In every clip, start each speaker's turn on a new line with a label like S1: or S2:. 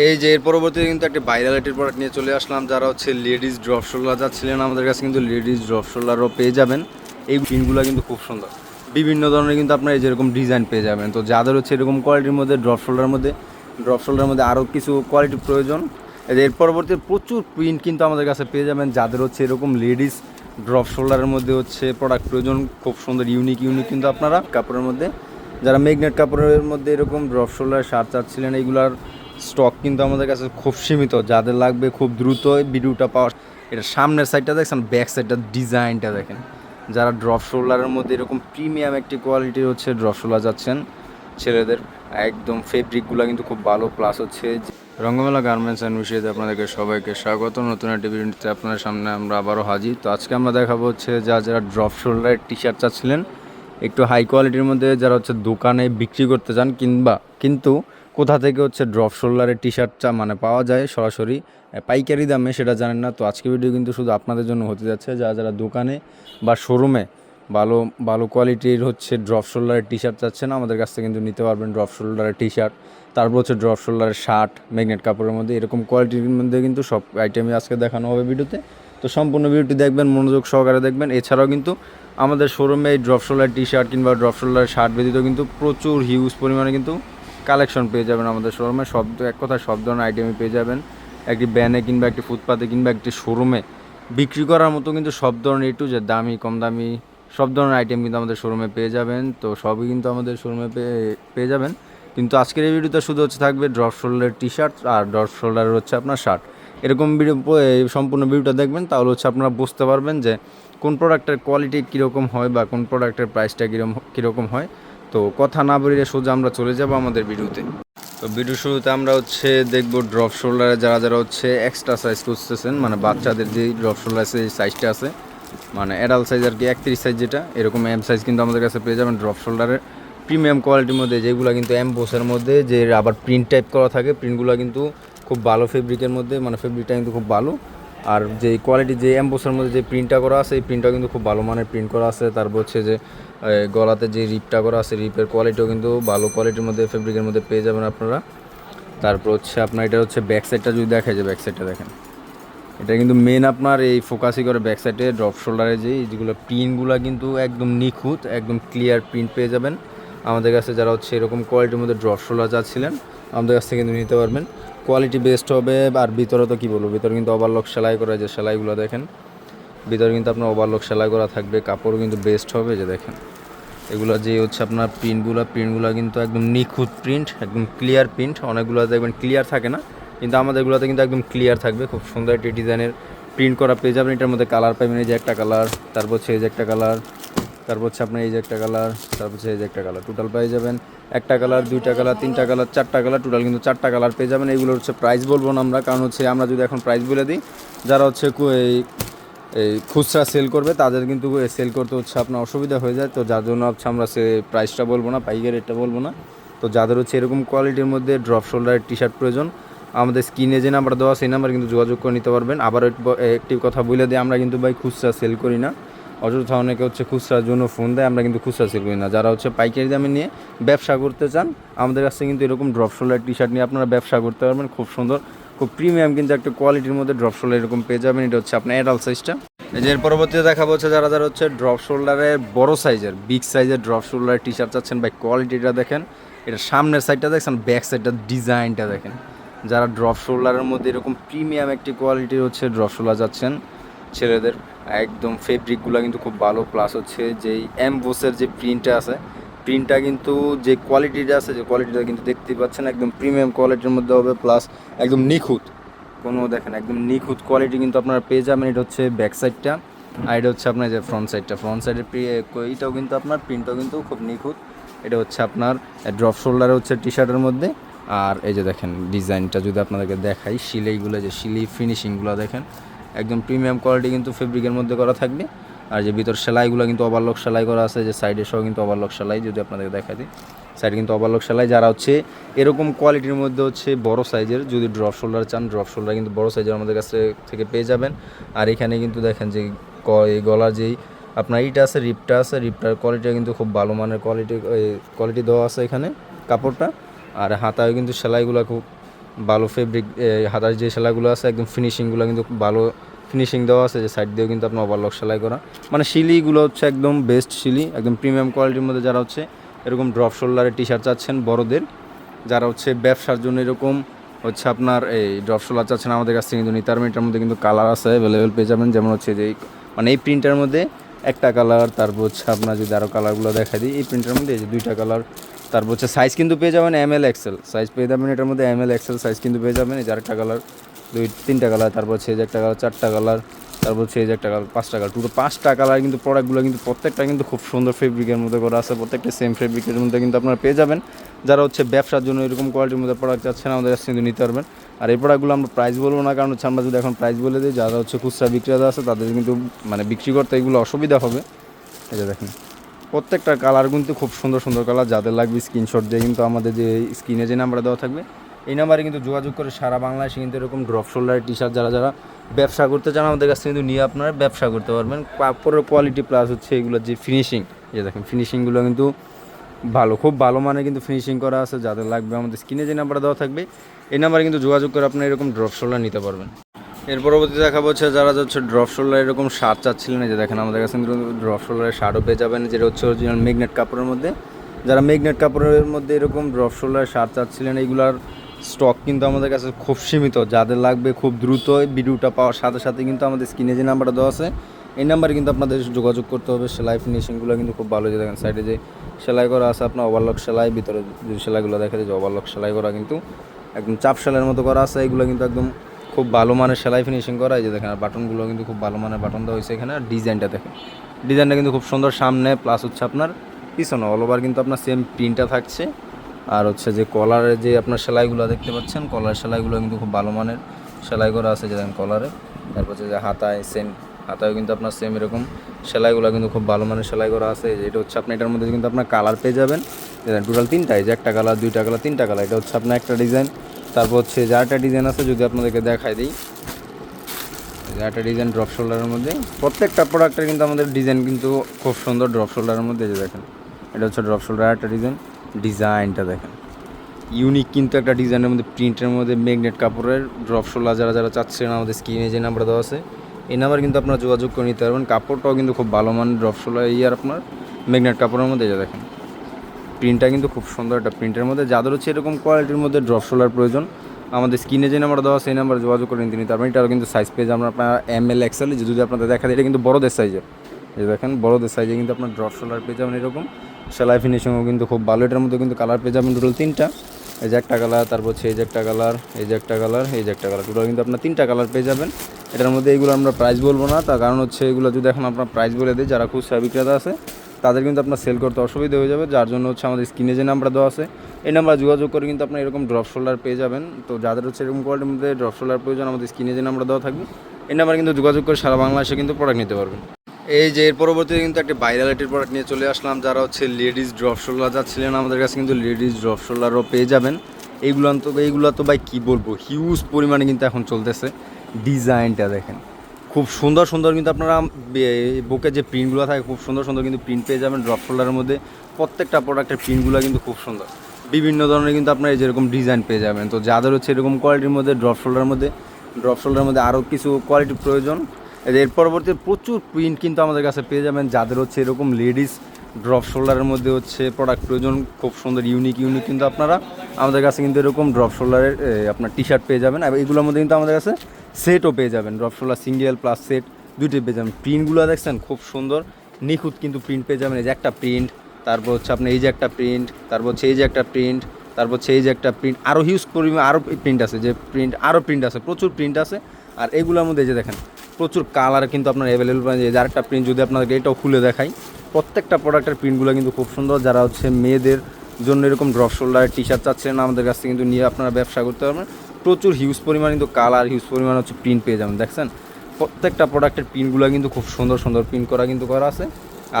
S1: এই যে এর পরবর্তীতে কিন্তু একটা ভাইরাল এটির প্রোডাক্ট নিয়ে চলে আসলাম, যারা হচ্ছে লেডিস ড্রপ শোল্ডার যাচ্ছিলেন, আমাদের কাছে কিন্তু লেডিস ড্রপ শোল্ডারও পেয়ে যাবেন। এই পিনগুলো কিন্তু খুব সুন্দর। বিভিন্ন ধরনের কিন্তু আপনার এই যেরকম ডিজাইন পেয়ে যাবেন। তো যাদের হচ্ছে এরকম কোয়ালিটির মধ্যে ড্রপ শোল্ডার মধ্যে ড্রপ শোল্ডারের মধ্যে আরও কিছু কোয়ালিটি প্রয়োজন এর পরবর্তী প্রচুর প্রিন্ট কিন্তু আমাদের কাছে পেয়ে যাবেন। যাদের হচ্ছে এরকম লেডিস ড্রপ শোল্ডারের মধ্যে হচ্ছে প্রোডাক্ট প্রয়োজন, খুব সুন্দর ইউনিক ইউনিক কিন্তু আপনারা কাপড়ের মধ্যে। যারা ম্যাগনেট কাপড়ের মধ্যে এরকম ড্রপ শোল্ডার শার্ট চাচ্ছিলেন, এইগুলার স্টক কিন্তু আমাদের কাছে খুব সীমিত, যাদের লাগবে খুব দ্রুত ভিডিওটা পাওয়া। এটা সামনের সাইডটা দেখছেন ব্যাক সাইডটা ডিজাইনটা দেখেন। যারা ড্রপ শোল্ডারের মধ্যে এরকম প্রিমিয়াম একটি কোয়ালিটির হচ্ছে ড্রপ শোল্ডার যাচ্ছেন, ছেলেদের একদম ফেব্রিকগুলো কিন্তু খুব ভালো প্লাস হচ্ছে রঙ্গমেলা গার্মেন্টস অ্যান্ড উইশেতে আপনাদেরকে সবাইকে স্বাগত। নতুন একটি ভিডিওতে আপনাদের সামনে আমরা আবারও হাজির। তো আজকে আমরা দেখাবো হচ্ছে যা যারা ড্রপ শোল্ডারের টি শার্ট চাচ্ছিলেন, একটু হাই কোয়ালিটির মধ্যে যারা হচ্ছে দোকানে বিক্রি করতে চান কিংবা, কিন্তু কোথা থেকে হচ্ছে ড্রপ শোল্ডারের টি শার্টটা মানে পাওয়া যায় সরাসরি? পাইকারি দামে সেটা জানেন না, তো আজকে ভিডিও কিন্তু শুধু আপনাদের জন্য হতে যাচ্ছে। যারা যারা দোকানে বা শোরুমে ভালো ভালো কোয়ালিটির হচ্ছে ড্রপ শোল্ডারের টি শার্ট চাচ্ছেন, আমাদের কাছ থেকে কিন্তু নিতে পারবেন ড্রপ শোল্ডারের টি শার্ট তারপর হচ্ছে ড্রপ শোল্ডারের শার্ট ম্যাগনেট কাপড়ের মধ্যে এরকম কোয়ালিটির মধ্যে কিন্তু সব আইটেমই আজকে দেখানো হবে ভিডিওতে। তো সম্পূর্ণ ভিডিওটি দেখবেন, মনোযোগ সহকারে দেখবেন। এছাড়াও কিন্তু আমাদের শোরুমে এই ড্রপ শোল্ডার টি শার্ট কিংবা ড্রপ শোল্ডার শার্ট ব্যতীত কিন্তু প্রচুর হিউজ পরিমাণে কিন্তু কালেকশন পেয়ে যাবেন আমাদের শোরুমে। সব এক কথায় সব ধরনের আইটেমই পেয়ে যাবেন। একটি ব্যানে কিংবা একটি ফুটপাতে কিংবা একটি শোরুমে বিক্রি করার মতো কিন্তু সব ধরনের একটু যে দামি, কম দামি, সব ধরনের আইটেম কিন্তু আমাদের শোরুমে পেয়ে যাবেন। তো সবই কিন্তু আমাদের শোরুমে পেয়ে যাবেন। কিন্তু আজকের এই ভিডিওতে শুধু হচ্ছে থাকবে ড্রপ শোল্ডারের টি শার্ট আর ড্রপ শোল্ডারের হচ্ছে আপনার শার্ট এরকম ভিডিও সম্পূর্ণ ভিডিওটা দেখবেন, তাহলে হচ্ছে আপনারা বুঝতে পারবেন যে কোন প্রোডাক্টের কোয়ালিটি কীরকম হয় বা কোন প্রোডাক্টের প্রাইসটা কীরকম কীরকম হয়। তো কথা না বলিয়ে সোজা আমরা চলে যাব আমাদের ভিডিওতে। তো ভিডিও শুরুতে আমরা হচ্ছে দেখব ড্রপ শোল্ডারে যারা যারা হচ্ছে এক্সট্রা সাইজ খুঁজতেছেন মানে বাচ্চাদের যে ড্রপ শোল্ডার সেই সাইজটা আছে মানে অ্যাডাল্ট সাইজ আর কি, একত্রিশ সাইজ যেটা, এরকম এম সাইজ কিন্তু আমাদের কাছে পেয়ে যাবেন ড্রপ শোল্ডারের প্রিমিয়াম কোয়ালিটির মধ্যে যেগুলো কিন্তু এম বোসের মধ্যে, যে আবার প্রিন্ট টাইপ করা থাকে প্রিন্টগুলো কিন্তু খুব ভালো ফেব্রিকের মধ্যে মানে ফেব্রিকটা কিন্তু খুব ভালো। আর যে কোয়ালিটি যে এমবোসের মধ্যে যে প্রিন্টটা করা আছে, এই প্রিন্টটা কিন্তু খুব ভালো মানের প্রিন্ট করা আছে। তারপর হচ্ছে যে গলাতে যে রিপটা করা আছে রিপের কোয়ালিটিও কিন্তু ভালো কোয়ালিটির মধ্যে ফেব্রিকের মধ্যে পেয়ে যাবেন আপনারা। তারপর হচ্ছে আপনার এটা হচ্ছে ব্যাক সাইডটা যদি দেখা যায় ব্যাক সাইডটা দেখেন। এটা কিন্তু মেন আপনার এই ফোকাসই করে ব্যাক সাইডে ড্রপ শোল্ডারে যে যেগুলো প্রিন্টগুলো কিন্তু একদম নিখুঁত, একদম ক্লিয়ার প্রিন্ট পেয়ে যাবেন। আমাদের কাছে যারা হচ্ছে এরকম কোয়ালিটির মধ্যে ড্রপ শোল্ডার যাচ্ছিলেন, আমাদের কাছ থেকে কিন্তু নিতে পারবেন। কোয়ালিটি বেস্ট হবে, আর ভিতরে তো কী বলব, ভিতরে কিন্তু ওভারলক সেলাই করা, যে সেলাইগুলো দেখেন, ভিতরে কিন্তু আপনার ওভারলক সেলাই করা থাকবে, কাপড়ও কিন্তু বেস্ট হবে, যে দেখেন। এগুলো যে হচ্ছে আপনার প্রিন্টগুলো প্রিন্টগুলো কিন্তু একদম নিখুঁত প্রিন্ট একদম ক্লিয়ার প্রিন্ট অনেকগুলো দেখবেন ক্লিয়ার থাকে না, কিন্তু আমাদেরগুলোতে কিন্তু একদম ক্লিয়ার থাকবে, খুব সুন্দর একটি ডিজাইনের প্রিন্ট করা পেয়ে যাবেন, এটার মধ্যে কালার পাবেন, এই যে একটা কালার তারপর এই যে একটা কালার তারপর হচ্ছে আপনার এই যে একটা কালার তারপর হচ্ছে এই যে একটা কালার টোটাল পেয়ে যাবেন একটা কালার দুইটা কালার তিনটা কালার চারটা কালার টোটাল কিন্তু চারটা কালার পেয়ে যাবেন। এগুলো হচ্ছে প্রাইস বলব না আমরা, কারণ হচ্ছে আমরা যদি এখন প্রাইস বলে দিই, যারা হচ্ছে এই এই খুচরা সেল করবে, তাদের কিন্তু সেল করতে হচ্ছে আপনার অসুবিধা হয়ে যায়। তো যার জন্য হচ্ছে আমরা সে প্রাইসটা বলব না, পাইকারি রেটটা বলব না। তো যাদের হচ্ছে এরকম কোয়ালিটির মধ্যে ড্রপ শোল্ডারের টি শার্ট প্রয়োজন, আমাদের স্ক্রিনে যে নাম্বার দেওয়া সেই নাম্বার কিন্তু যোগাযোগ করে নিতে পারবেন। আবার একটি কথা বলে দিই, আমরা কিন্তু ভাই খুচরা সেল করি না। অযথা অনেকে হচ্ছে খুচরার জন্য ফোন দেয়, আমরা কিন্তু খুচরা সেল করি না। যারা হচ্ছে পাইকারি দামে নিয়ে ব্যবসা করতে চান, আমাদের কাছে কিন্তু এরকম ড্রপ শোল্ডার টি শার্ট নিয়ে আপনারা ব্যবসা করতে পারবেন। খুব সুন্দর, খুব প্রিমিয়াম কিন্তু একটা কোয়ালিটির মধ্যে ড্রপ শোল্ডার এরকম পেয়ে যাবেন। এটা হচ্ছে আপনার অ্যাডাল্ট সাইজটা এর পরবর্তীতে দেখা হচ্ছে যারা যারা হচ্ছে ড্রপ শোল্ডারের বড় সাইজের বিগ সাইজের ড্রপ শোল্ডারের টি শার্ট চাচ্ছেন, ভাই কোয়ালিটিটা দেখেন। এটা সামনের সাইডটা দেখছেন ব্যাক সাইডটা ডিজাইনটা দেখেন। যারা ড্রপ শোল্ডারের মধ্যে এরকম প্রিমিয়াম একটি কোয়ালিটির হচ্ছে ড্রপ শোল্ডার যাচ্ছেন ছেলেদের। একদম ফেব্রিকগুলো কিন্তু খুব ভালো প্লাস হচ্ছে যেই এমবোসের যে প্রিন্টটা আছে প্রিন্টটা কিন্তু যে কোয়ালিটিটা আছে, যে কোয়ালিটিটা কিন্তু দেখতেই পাচ্ছেন, একদম প্রিমিয়াম কোয়ালিটির মধ্যে হবে প্লাস একদম নিখুঁত। কোনো দেখেন, একদম নিখুঁত কোয়ালিটি কিন্তু আপনারা পেয়ে যাবেন। এটা হচ্ছে ব্যাক সাইডটা আর এটা হচ্ছে আপনার যে ফ্রন্ট সাইডটা ফ্রন্ট সাইডের এইটাও কিন্তু আপনার প্রিন্টটাও কিন্তু খুব নিখুঁত। এটা হচ্ছে আপনার ড্রপ শোল্ডারে হচ্ছে টি শার্টের মধ্যে। আর এই যে দেখেন ডিজাইনটা যদি আপনাদেরকে দেখাই, সিলাইগুলো, যে সিলি ফিনিশিংগুলো দেখেন একদম প্রিমিয়াম কোয়ালিটি কিন্তু ফেব্রিকের মধ্যে করা থাকবে। আর যে ভিতর সেলাইগুলো কিন্তু ওভারলক সেলাই করা আছে, যে সাইডে সহ কিন্তু ওভারলক সেলাই, যদি আপনাদেরকে দেখা দিই। সাইড কিন্তু ওভারলক সেলাই, যারা হচ্ছে এরকম কোয়ালিটির মধ্যে হচ্ছে বড় সাইজের যদি ড্রপ শোল্ডার চান ড্রপ শোল্ডার কিন্তু বড় সাইজের আমাদের কাছে থেকে পেয়ে যাবেন। আর এখানে কিন্তু দেখেন যে গলার যেই আপনার ইটা আছে, রিপটা আছে, রিপটার কোয়ালিটিটা কিন্তু খুব ভালো মানের কোয়ালিটি কোয়ালিটি দেওয়া আছে এখানে কাপড়টা। আর হাতায় কিন্তু সেলাইগুলো খুব ভালো ফেব্রিক হাতার যে সেলাইগুলো আছে, একদম ফিনিশিংগুলো কিন্তু ভালো ফিনিশিং দেওয়া আছে, যে সাইড দিয়েও কিন্তু আপনার ওভারলক সেলাই করা। মানে শিলিগুলো হচ্ছে একদম বেস্ট শিলি, একদম প্রিমিয়াম কোয়ালিটির মধ্যে যারা হচ্ছে, এরকম ড্রপ শোল্ডারের টি শার্ট চাচ্ছেন বড়দের, যারা হচ্ছে ব্যবসার জন্য এরকম হচ্ছে আপনার এই ড্রপ শোল্ডার চাচ্ছেন, আমাদের কাছ থেকে কিন্তু নিতে পারবেন। মধ্যে কিন্তু কালার আছে অ্যাভেলেবেল পেয়ে যাবেন। যেমন হচ্ছে যে মানে এই প্রিন্টের মধ্যে একটা কালার তারপর হচ্ছে আপনার যদি আরও কালারগুলো দেখা দিই, এই প্রিন্টের মধ্যে এই যে দুইটা কালার তারপর হচ্ছে সাইজ কিন্তু পেয়ে যাবেন এম এল এক্সেল সাইজ পেয়ে যাবেন এটার মধ্যে এম এল এক্সেল সাইজ কিন্তু পেয়ে যাবেন, এই যে আরেকটা কালার দুই, তিনটা কালার তারপর হচ্ছে যে একটা কালার চারটা কালার তারপর হচ্ছে এই যে একটা কালার, পাঁচটা কালার। পুরো পাঁচটা কালার কিন্তু প্রোডাক্টগুলো কিন্তু প্রত্যেকটা কিন্তু খুব সুন্দর ফেব্রিকের মধ্যে করা আছে, প্রত্যেকটা সেম ফেব্রিকের মধ্যে কিন্তু আপনারা পেয়ে যাবেন। যারা হচ্ছে ব্যবসার জন্য এরকম কোয়ালিটির মধ্যে প্রোডাক্ট চাচ্ছেন, আমাদের কিন্তু নিতে পারবেন। আর এই প্রোডাক্টগুলো আমরা প্রাইস বলব না, কারণ হচ্ছে আমরা যদি এখন প্রাইস বলে দিই, যারা হচ্ছে খুচরা বিক্রেতা আছে, তাদের কিন্তু মানে বিক্রি করতে এগুলো অসুবিধা হবে। যে দেখেন, প্রত্যেকটা কালার কিন্তু খুব সুন্দর সুন্দর কালার, যাদের লাগবে স্ক্রিনশট দিয়ে কিন্তু আমাদের যে স্ক্রিনে যে নাম্বার দেওয়া থাকবে এই নাম্বারে কিন্তু যোগাযোগ করে সারা বাংলাদেশে কিন্তু এরকম ড্রপ শোল্ডার টি শার্ট যারা যারা ব্যবসা করতে চান, আমাদের কাছ কিন্তু নিয়ে আপনারা ব্যবসা করতে পারবেন। কাপড়ের কোয়ালিটি প্লাস হচ্ছে এগুলোর যে ফিনিশিং যে দেখেন ফিনিশিংগুলো কিন্তু ভালো, খুব ভালো মানে কিন্তু ফিনিশিং করা আছে, যাদের লাগবে আমাদের স্ক্রিনে যে নাম্বার দেওয়া থাকবে, এই নাম্বারে কিন্তু যোগাযোগ করে আপনারা এরকম ড্রপ শোল্ডার নিতে পারবেন। এর পরবর্তী দেখাবো হচ্ছে যারা হচ্ছে ড্রপ শোল্ডার এরকম শার্ট চাচ্ছিলেন যে দেখেন, আমাদের কাছে কিন্তু ড্রপ শোল্ডারের শার্টও পেয়ে যাবেন, যেটা হচ্ছে অরিজিনাল মেগনেট কাপড়ের মধ্যে। যারা মেগনেট কাপড়ের মধ্যে এরকম ড্রপ শোল্ডারের শার্ট চাচ্ছিলেন, এইগুলার স্টক কিন্তু আমাদের কাছে খুব সীমিত, যাদের লাগবে খুব দ্রুত ভিডিওটা পাওয়ার সাথে সাথে কিন্তু আমাদের স্ক্রিনে যে নাম্বারটা দেওয়া আছে, এই নাম্বারে কিন্তু আপনাদের যোগাযোগ করতে হবে। সেলাই ফিনিশিংগুলো কিন্তু খুব ভালো যে দেখেন সাইডে যে সেলাই করা আছে আপনার ওভারলক সেলাই, ভিতরে যে সেলাইগুলো দেখা যায় যে ওভারলক সেলাই করা কিন্তু একদম চাপ সেলাইয়ের মতো করা আছে, এগুলো কিন্তু একদম খুব ভালো মানের সেলাই ফিনিশিং করা। এই যে দেখেন, আর বাটনগুলো কিন্তু খুব ভালো মানের বাটন দেওয়া হয়েছে এখানে, আর ডিজাইনটা দেখেন। ডিজাইনটা কিন্তু খুব সুন্দর সামনে প্লাস হচ্ছে আপনার পিছনে অল ওভার কিন্তু আপনার সেম প্রিন্টটা থাকছে। আর হচ্ছে যে কলারের যে আপনার সেলাইগুলো দেখতে পাচ্ছেন, কলার সেলাইগুলো কিন্তু খুব ভালো মানের। সেলাই করা আছে যে দেখেন কলারে। তারপর হচ্ছে যে হাতায় সেম হাতায় কিন্তু আপনার সেম এরকম। সেলাইগুলো কিন্তু খুব ভালো মানের সেলাই করা আছে। এটা হচ্ছে আপনি এটার মধ্যে কিন্তু আপনার কালার পেয়ে যাবেন। টোটাল তিনটা এই যে একটা কালার, দুইটা কালার, তিনটা কালার। এটা হচ্ছে আপনার একটা ডিজাইন। তারপর হচ্ছে যে আরেকটা ডিজাইন আছে, যদি আপনাদেরকে দেখাই দিই। একটা ডিজাইন ড্রপ শোল্ডারের মধ্যে। প্রত্যেকটা প্রোডাক্টের কিন্তু আমাদের ডিজাইন কিন্তু খুব সুন্দর ড্রপ শোল্ডারের মধ্যে যে দেখেন। এটা হচ্ছে ড্রপ শোল্ডার একটা ডিজাইন। ডিজাইনটা দেখেন। ইউনিক কিন্তু একটা ডিজাইনের মধ্যে, প্রিন্টের মধ্যে ম্যাগনেট কাপড়ের ড্রপ শোল্ডার, যারা যারা চাচ্ছেন আমাদের স্ক্রিনে যে নাম্বার দেওয়া আছে, এই নাম্বার কিন্তু আপনারা যোগাযোগ করে নিতে পারবেন। কাপড়টাও কিন্তু খুব ভালো মানের ড্রপ শোল্ডার, এই আর আপনার ম্যাগনেট কাপড়ের মধ্যে যে দেখেন। প্রিন্টটা কিন্তু খুব সুন্দর একটা প্রিন্টের মধ্যে। যাদের হচ্ছে এরকম কোয়ালিটির মধ্যে ড্রপ শোলার প্রয়োজন, আমাদের স্ক্রিনে যে নাম্বার দেওয়া সেই নাম্বার যোগাযোগ করে নিতে নিতে পারবেন। এটারও কিন্তু সাইজ পেয়ে যাবেন আপনার এম এল এক্সেল যদি আপনাদের দেখা যায়, এটা কিন্তু বড়দের সাইজের এই দেখেন, বড়দের সাইজে কিন্তু আপনার ড্রপ শোলার পেয়ে যাবেন এরকম। সেলাই ফিনিশিংও কিন্তু খুব ভালো। এটার মধ্যে কিন্তু কালার পেয়ে যাবেন টোটাল তিনটা। এই যে একটা কালার তারপর হচ্ছে এই যে একটা কালার এই যে একটা কালার এই যে একটা কালার টোটাল কিন্তু আপনার তিনটা কালার পেয়ে যাবেন। এটার মধ্যে এইগুলো আমরা প্রাইস বলব না। তার কারণ হচ্ছে এগুলো যদি এখন আপনার প্রাইস বলে দিই, যারা খুচরা বিক্রেতা আছে, তাদের কিন্তু আপনার সেল করতে অসুবিধা হয়ে যাবে। যার জন্য হচ্ছে আমাদের স্ক্রিনে যে নাম্বার দেওয়া আছে, এই নাম্বার যোগাযোগ করে কিন্তু আপনার এরকম ড্রপ শোল্ডার পেয়ে যাবেন। তো যাদের হচ্ছে এরকম কোয়ালিটির মধ্যে ড্রপ শোল্ডার প্রয়োজন, আমাদের স্ক্রিনে যে নাম্বার দেওয়া থাকবে, এই নাম্বার কিন্তু যোগাযোগ করে সারা বাংলাদেশে কিন্তু প্রোডাক্ট নিতে পারবেন। এই যে এর পরবর্তীতে কিন্তু একটা ভাইরালিটির প্রোডাক্ট নিয়ে চলে আসলাম, যারা হচ্ছে লেডিস ড্রপ শোল্ডার যাচ্ছিলেন আমাদের কাছে কিন্তু লেডিস ড্রপ শোল্ডারও পেয়ে যাবেন। এইগুলো তো এইগুলো তো ভাই কী বলব হিউজ পরিমাণে কিন্তু এখন চলতেছে ডিজাইনটা দেখেন। খুব সুন্দর সুন্দর কিন্তু আপনারা বুকে যে প্রিন্টগুলো থাকে, খুব সুন্দর সুন্দর কিন্তু প্রিন্ট পেয়ে যাবেন ড্রপ শোল্ডারের মধ্যে। প্রত্যেকটা প্রোডাক্টের প্রিন্টগুলো কিন্তু খুব সুন্দর। বিভিন্ন ধরনের কিন্তু আপনারা যেরকম ডিজাইন পেয়ে যাবেন। তো যাদের হচ্ছে এরকম কোয়ালিটির মধ্যে ড্রপ শোল্ডারের মধ্যে ড্রপ শোল্ডারের মধ্যে আরও কিছু কোয়ালিটির প্রয়োজন এর পরবর্তী প্রচুর প্রিন্ট কিন্তু আমাদের কাছে পেয়ে যাবেন, যাদের হচ্ছে এরকম লেডিস ড্রপ শোল্ডারের মধ্যে হচ্ছে প্রোডাক্ট প্রয়োজন, খুব সুন্দর ইউনিক ইউনিক কিন্তু আপনারা। আমাদের কাছে কিন্তু এরকম ড্রপ শোল্ডারের আপনার টি শার্ট পেয়ে যাবেন। আর এগুলোর মধ্যে কিন্তু আমাদের কাছে সেটও পেয়ে যাবেন। Drop shoulder single plus set দুইটাই পেয়ে যাবেন। প্রিন্টগুলো দেখছেন, খুব সুন্দর, নিখুঁত কিন্তু প্রিন্ট পেয়ে যাবেন। এই যে একটা প্রিন্ট তারপর হচ্ছে আপনার এই যে একটা প্রিন্ট তারপর হচ্ছে এই যে একটা প্রিন্ট তারপর হচ্ছে এই যে একটা প্রিন্ট আরও হিউজ পরিমাণ আরও প্রিন্ট আছে, যে প্রিন্ট আরও প্রিন্ট আছে, প্রচুর প্রিন্ট আছে। আর এগুলোর মধ্যে যে দেখেন প্রচুর কালার কিন্তু আপনার অ্যাভেলেবল পাবেন যে একটা প্রিন্ট যদি আপনাদেরকে এটাও খুলে দেখাই, প্রত্যেকটা প্রোডাক্টের প্রিন্টগুলো কিন্তু খুব সুন্দর। যারা হচ্ছে মেয়েদের জন্য এরকম ড্রপ শোল্ডার টি শার্ট চাচ্ছেন, আমাদের কাছ থেকে কিন্তু নিয়ে আপনারা ব্যবসা করতে পারবেন। প্রচুর হিউজ পরিমাণ কিন্তু কালার হিউজ পরিমাণ হচ্ছে প্রিন্ট পেয়ে যাবেন, দেখছেন? প্রত্যেকটা প্রোডাক্টের প্রিন্টগুলো কিন্তু খুব সুন্দর সুন্দর প্রিন্ট করা কিন্তু করা আছে।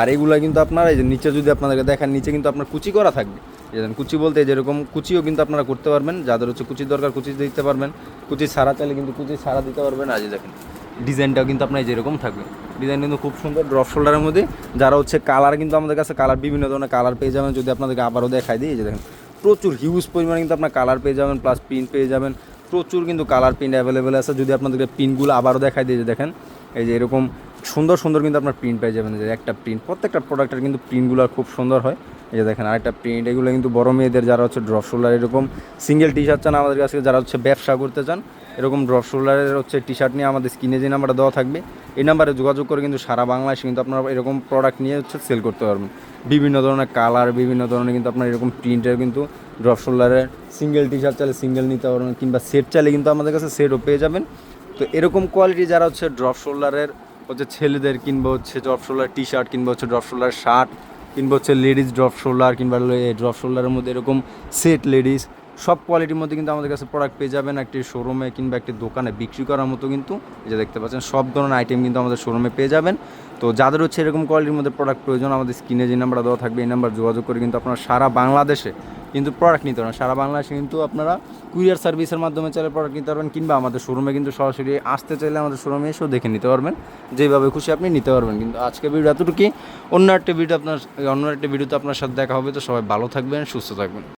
S1: আর এগুলো কিন্তু আপনারা এই যে নিচে যদি আপনাদেরকে দেখান, নিচে কিন্তু আপনার কুচি করা থাকবে। যেমন কুচি বলতে যেরকম কুচিও কিন্তু আপনারা করতে পারবেন। যাদের হচ্ছে কুচির দরকার, কুচি দিতে পারবেন। কুচি ছাড়া চাইলে কিন্তু কুচি ছাড়া দিতে পারবেন। আজ দেখেন ডিজাইনটাও কিন্তু আপনার যেরকম থাকবে। ডিজাইন কিন্তু খুব সুন্দর, ড্রপ শোল্ডারের মধ্যে। যারা হচ্ছে কালার কিন্তু আমাদের কাছে কালার, বিভিন্ন ধরনের কালার পেয়ে যাবেন। যদি আপনাদেরকে আবারও দেখাই দিই যে দেখেন, প্রচুর হিউজ পরিমাণে কিন্তু আপনার কালার পেয়ে যাবেন প্লাস প্রিন্ট পেয়ে যাবেন। প্রচুর কিন্তু কালার প্রিন্ট অ্যাভেলেবেল আছে। যদি আপনাদেরকে প্রিন্টগুলো আবারও দেখাই দিয়ে দেখেন, এই যে এরকম সুন্দর সুন্দর কিন্তু আপনার প্রিন্ট পেয়ে যাবেন। যে একটা প্রিন্ট প্রত্যেকটা প্রোডাক্টের কিন্তু প্রিন্টগুলো খুব সুন্দর হয়। এই যে দেখেন, আরেকটা প্রিন্ট এগুলো কিন্তু বড় মেয়েদের, যারা হচ্ছে ড্রপ শোল্ডার এরকম সিঙ্গেল টি শার্ট চান আমাদের কাছে, যারা হচ্ছে ব্যবসা করতে চান এরকম ড্রপ শোল্ডারের হচ্ছে টি শার্ট নিয়ে আমাদের স্ক্রিনে যে নাম্বারটা দেওয়া থাকবে, এই নাম্বারে যোগাযোগ করে কিন্তু সারা বাংলাদেশে কিন্তু আপনারা এরকম প্রোডাক্ট নিয়ে হচ্ছে সেল করতে পারবেন। বিভিন্ন ধরনের কালার বিভিন্ন ধরনের কিন্তু আপনার এরকম প্রিন্টের কিন্তু ড্রপ শোল্ডারের সিঙ্গেল টি শার্ট চাইলে সিঙ্গেল নিতে পারবেন, কিংবা সেট চাইলে কিন্তু আমাদের কাছে সেটও পেয়ে যাবেন। তো এরকম কোয়ালিটি যারা হচ্ছে ড্রপ শোল্ডারের হচ্ছে ছেলেদের কিংবা হচ্ছে ড্রপ শোল্ডার টি শার্ট কিংবা হচ্ছে ড্রপ শোল্ডার শার্ট কিংবা হচ্ছে লেডিস ড্রপ শোল্ডার কিংবা ড্রপ শোল্ডারের মধ্যে এরকম সেট লেডিস সব কোয়ালিটির মধ্যে কিন্তু আমাদের কাছে প্রোডাক্ট পেয়ে যাবেন একটি শোরুমে কিংবা একটি দোকানে বিক্রি করার মতো কিন্তু যে দেখতে পাচ্ছেন, সব ধরনের আইটেম কিন্তু আমাদের শোরুমে পেয়ে যাবেন। তো যাদের হচ্ছে এরকম কোয়ালিটির মধ্যে প্রোডাক্ট প্রয়োজন, আমাদের স্ক্রিনে যে নাম্বারটা দেওয়া থাকবে, এই নাম্বার যোগাযোগ করে কিন্তু আপনারা সারা বাংলাদেশে কিন্তু প্রোডাক্ট নিতে পারেন সারা বাংলাদেশে কিন্তু আপনারা কুরিয়ার সার্ভিসের মাধ্যমে চাইলে প্রোডাক্ট নিতে পারবেন কিংবা আমাদের শোরুমে কিন্তু সরাসরি আসতে চাইলে আমাদের শোরুমে এসেও দেখে নিতে পারবেন। যেভাবে খুশি আপনি নিতে পারবেন। কিন্তু আজকে ভিডিও এতটুকুই। অন্য একটা ভিডিও আপনার, অন্য একটা ভিডিওতে আপনার সাথে দেখা হবে। তো সবাই ভালো থাকবেন, সুস্থ থাকবেন।